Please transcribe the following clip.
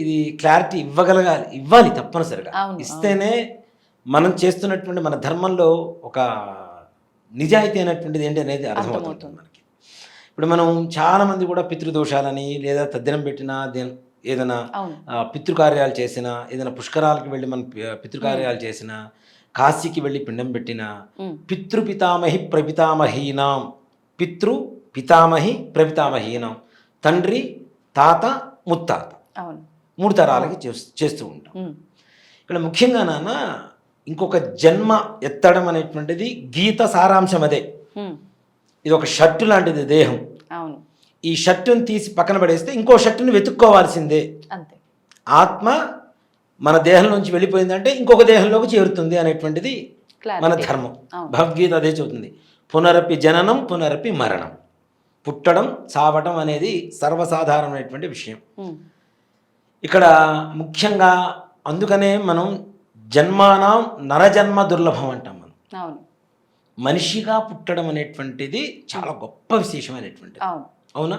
ఇది క్లారిటీ ఇవ్వగలగాలి. ఇవ్వాలి తప్పనిసరిగా. ఇస్తేనే మనం చేస్తున్నటువంటి మన ధర్మంలో ఒక నిజాయితీ అయినటువంటిది ఏంటి అనేది అర్థమవుతుంది. మనకి. ఇప్పుడు మనం చాలా మంది కూడా పితృదోషాలని లేదా తద్దినం పెట్టినా ఏదైనా పితృకార్యాలు చేసినా ఏదైనా పుష్కరాలకు వెళ్ళి మనం పితృకార్యాలు చేసినా కాశీకి వెళ్ళి పిండం పెట్టినా పితృపితామహి ప్రపితామహీనాం. పితృ పితామహి ప్రపితామహీనాం. తండ్రి తాత ముత్తాత. అవును. మూడు తరాలకి చేస్- చేస్తూ ఉంటాం. ఇక్కడ ముఖ్యంగా నాన్న ఇంకొక జన్మ ఎత్తడం అనేటువంటిది గీత సారాంశం అదే. ఇది ఒక షర్టు లాంటిది దేహం. అవును. ఈ షర్టును తీసి పక్కన పడేస్తే ఇంకో షర్టును వెతుక్కోవాల్సిందే. అంతే. ఆత్మ మన దేహం నుంచి వెళ్ళిపోయిందంటే ఇంకొక దేహంలోకి చేరుతుంది అనేటువంటిది మన. ధర్మం. భగవద్గీత అదే చెబుతుంది. పునరపి జననం పునరపి మరణం. పుట్టడం చావటం అనేది సర్వసాధారణమైనటువంటి విషయం. ఇక్కడ ముఖ్యంగా అందుకనే మనం జన్మానం నరజన్మ దుర్లభం అంటాం మనం. మనిషిగా పుట్టడం అనేటువంటిది చాలా గొప్ప విశేషమైనటువంటిది. అవునా.